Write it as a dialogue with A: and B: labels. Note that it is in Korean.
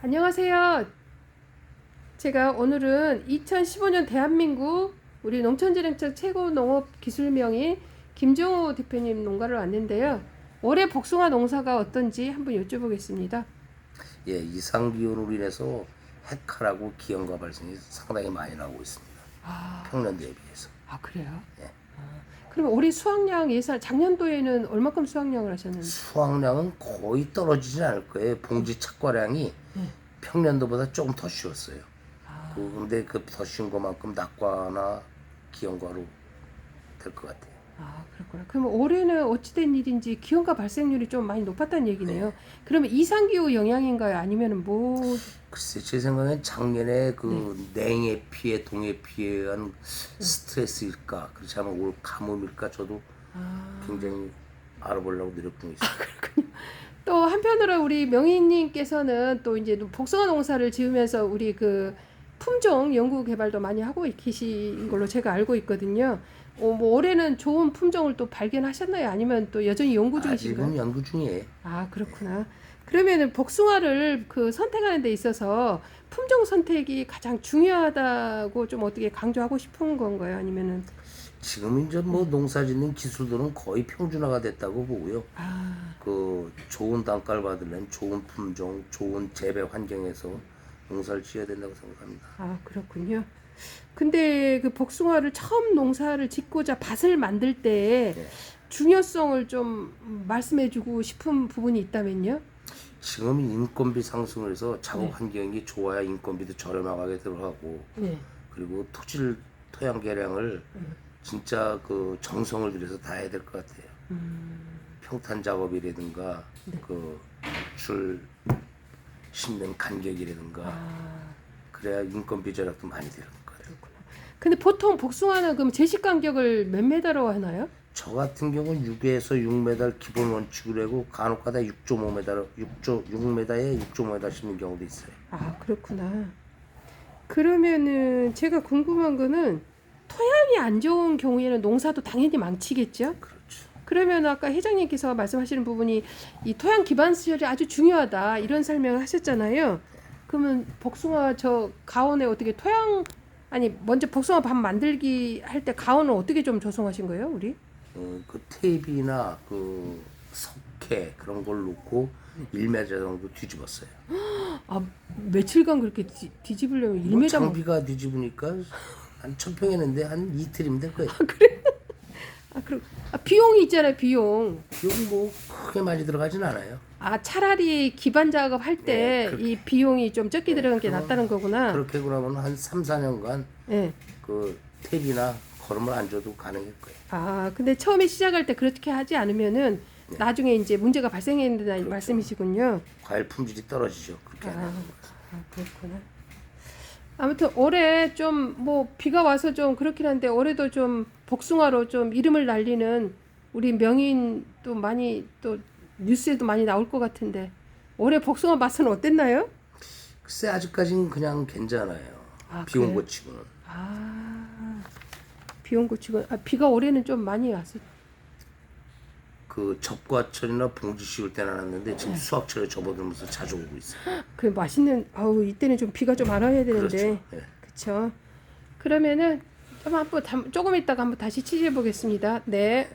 A: 안녕하세요. 제가 오늘은 2015년 대한민국 우리 농촌진흥청 최고 농업 기술명인 김정호 대표님 농가를 왔는데요. 올해 복숭아 농사가 어떤지 한번 여쭤보겠습니다.
B: 예, 이상 기온으로 인해서 해칼하고 기형과 발생이 상당히 많이 나오고 있습니다.
A: 아,
B: 평년 대비해서.
A: 아 그래요?
B: 예.
A: 아, 그러면 올해 수확량 예산 작년도에는 얼마큼 수확량을 하셨는지?
B: 수확량은 거의 떨어지진 않을 거예요. 봉지 착과량이
A: 네.
B: 평년도보다 조금 더 쉬웠어요.
A: 아,
B: 그, 근데 그 더 쉬운 것만큼 낙과나 기형과로 될 것 같아요.
A: 아 그렇구나. 그러면 올해는 어찌된 일인지 기온과 발생률이 좀 많이 높았다는 얘기네요. 그러면 이상기후 영향인가요? 아니면은 뭐?
B: 글쎄 제 생각엔 작년에 그 냉해 피해, 동해 피해에 의한 스트레스일까 그렇지 않으면 올 가뭄일까 저도
A: 아.
B: 굉장히 알아보려고 노력 중에 있어요.
A: 또 한편으로 우리 명희님께서는 또 이제 복숭아 농사를 지으면서 우리 그 품종 연구 개발도 많이 하고 계신 걸로 제가 알고 있거든요. 어, 뭐 올해는 좋은 품종을 또 발견하셨나요? 아니면 또 여전히 연구 중이신가요?
B: 아직은 연구 중이에요.
A: 아 그렇구나. 그러면은 복숭아를 그 선택하는 데 있어서 품종 선택이 가장 중요하다고 좀 어떻게 강조하고 싶은 건가요? 아니면은
B: 지금 이제 뭐 농사짓는 기술들은 거의 평준화가 됐다고 보고요.
A: 아
B: 그 좋은 단가를 받으려면 좋은 품종, 좋은 재배 환경에서 농사를 지어야 된다고 생각합니다.
A: 아, 그렇군요. 근데 그 복숭아를 처음 농사를 짓고자 밭을 만들 때
B: 네.
A: 중요성을 좀 말씀해주고 싶은 부분이 있다면요?
B: 지금 인건비 상승을 해서 작업
A: 네.
B: 환경이 좋아야 인건비도 저렴하게 들어가고
A: 네.
B: 그리고 토질 토양 개량을
A: 음.
B: 진짜 그 정성을 들여서 다 해야 될 것 같아요.
A: 음,
B: 평탄 작업이라든가
A: 네.
B: 그줄 심는 간격이라든가
A: 아,
B: 그래야 인건비 절약도 많이 되는.
A: 그렇구나. 근데 보통 복숭아는 그럼 제식 간격을 몇 메다로 하나요?
B: 저 같은 경우는 6에서 6m 기본 원칙으로 하고 간혹가다 6.5m, 6조 6m에 6.5m 심는 경우도 있어요.
A: 아, 그렇구나. 그러면은 제가 궁금한 거는 토양이 안 좋은 경우에는 농사도 당연히 망치겠죠?
B: 그렇죠.
A: 그러면 아까 회장님께서 말씀하시는 부분이 이 토양 기반 시설이 아주 중요하다 이런 설명을 하셨잖아요. 그러면 복숭아 저 가온에 어떻게 토양 아니 먼저 복숭아 밥 만들기 할 때 가온을 어떻게 좀 조성하신 거예요, 우리?
B: 어, 그 테이프나 그 석회 그런 걸 놓고 1m 정도 뒤집었어요.
A: 아 며칠간 그렇게 뒤, 뒤집으려면
B: 뭐
A: 1m
B: 장비가 뒤집으니까 한 천평 했는데 한 이틀이면 될 거예요.
A: 아 그럼 아, 비용이 있잖아요, 비용.
B: 여기 뭐 크게 많이 들어가진 않아요.
A: 아 차라리 기반 작업 할 때
B: 네,
A: 이 비용이 좀 적게 들어간 게
B: 그럼
A: 낫다는 거구나.
B: 그렇게 그러면 한 3, 4년간
A: 예.
B: 그 탭이나 걸음을 안 줘도 가능할 거예요.
A: 아, 근데 처음에 시작할 때 그렇게 하지 않으면은 나중에 이제 문제가 발생했다는
B: 그렇죠.
A: 말씀이시군요.
B: 과일 품질이 떨어지죠. 그렇게
A: 아,
B: 하면.
A: 아, 그렇구나. 아무튼 올해 좀 뭐 비가 와서 좀 그렇긴 한데 올해도 좀 복숭아로 좀 이름을 날리는 우리 명인 또 많이 또 뉴스에도 많이 나올 것 같은데 올해 복숭아 맛은 어땠나요?
B: 글쎄 아직까지는 그냥 괜찮아요.
A: 아,
B: 비온
A: 그래요?
B: 것 치고는.
A: 아, 비온 거 치고 아, 비가 올해는 좀 많이 왔어.
B: 그 접과철이나 봉지 씌울 때는 안 왔는데 지금
A: 네.
B: 수확철에 접어들면서 자주 오고 있어요.
A: 그 맛있는 아우 이때는 좀 비가 좀 안 와야 되는데.
B: 그렇죠. 예.
A: 그쵸. 그러면은 좀 한번 담- 조금 있다가 한번 다시 취재해 보겠습니다. 네.